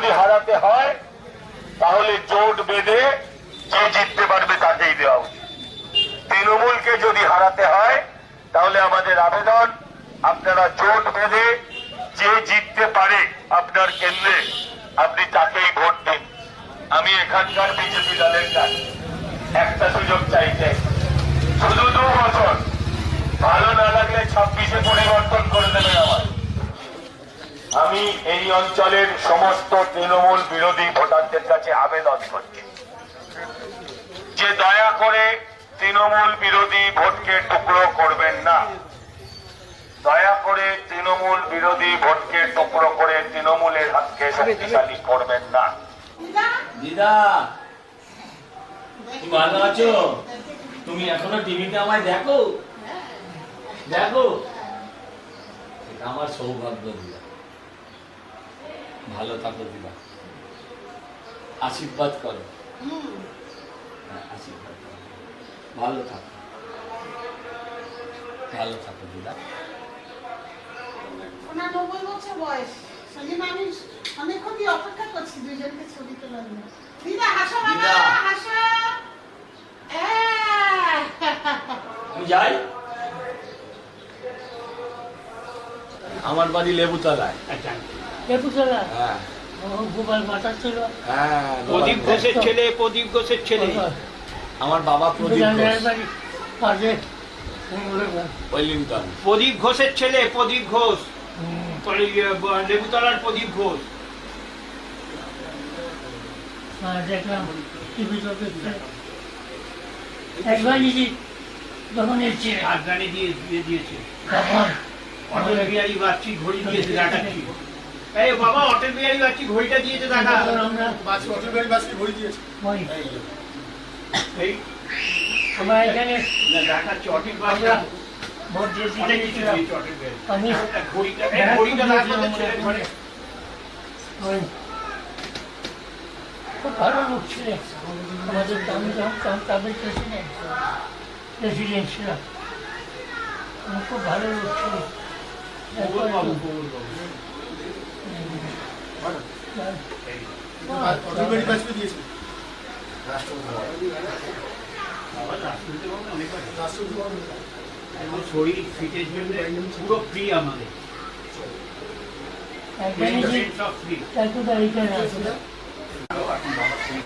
যদি হারাতে হয়, তাহলে জোট বেঁধে যে জিততে পারবে তাকেই দেওয়া উচিত। তৃণমূলকে যদি হারাতে হয়, তাহলে আমাদের আবেদন, আপনারা জোট বেঁধে যে জিততে পারে আপনার কেন্দ্রে, আপনি তাকেই ভোট দিন। আমি এখানকার বিজেপি দলের কাছে একটা সুযোগ চাইতে। শুধু দু বছর, ভালো না লাগলে ছাব্বিশে পরিবর্তন করে দেবে আমার আমি এই অঞ্চলের সমস্ত তৃণমূল বিরোধী ভোটারদের কাছে আবেদন করছি। যে দয়া করে তৃণমূল বিরোধী ভোটকে টুকরো করবেন না। দয়া করে তৃণমূল বিরোধী ভোটকে টুকরো করে তৃণমূলের হাতকে শক্তিশালী করবেন না। দিদা ভালো আছো? তুমি এখনও টিভিতে আমায় দেখো? দেখো? আমার সৌভাগ্য, দিদা। ভালো থাকো দিদা আশীর্বাদ করো। হ্যাঁ, আশীর্বাদ করো। ভালো থাকো। ভালো থাকো দিদা। ওনার নব্বই বছর বয়স। সেদিন আমি অনেকক্ষণ অপেক্ষা করছি দুজনকে ছবি তোলার জন্য। দিদা হাসো বাবা হাসো। আমি যাই। আমার বাড়ি লেবুতলায়। লেবুতলা হ্যাঁ। গোপাল মাতার ছিল। হ্যাঁ প্রদীপ ঘোষের ছেলে প্রদীপ ঘোষের ছেলে। আমার বাবা প্রদীপ ঘোষ। ওয়েলিংটন। প্রদীপ ঘোষের ছেলে প্রদীপ ঘোষ। পরে, ব- লেবুতলার প্রদীপ ঘোষ। দেখলাম। একবার যখন এসছে। আফগানি দিয়ে দিয়ে দিয়েছে। তখন। অটল বিহারী বাচ্চি ঘড়ি দিয়েছে দেখাচ্ছি এই বাবা অটল বিহারী বাচ্চি ঘড়িটা দিয়েছে দেখা আমরা ওই এই আমরা এখানে না দেখাচ্ছি অটল আমরা ভোট দিয়ে কিছু গেছিলাম দিয়েছে বিহারী আমি ঘড়িটা এই ঘড়িটা রাখব তো ঘরে ওই খুব ভালো লোক ছিলেন আমাদের আমি যখন তাদের প্রেসিডেন্ট প্রেসিডেন্ট ছিলাম খুব ভালো লোক ছিলেন শরীর ফিটের জন্য পুরো ফ্রি আমাদের ফ্রি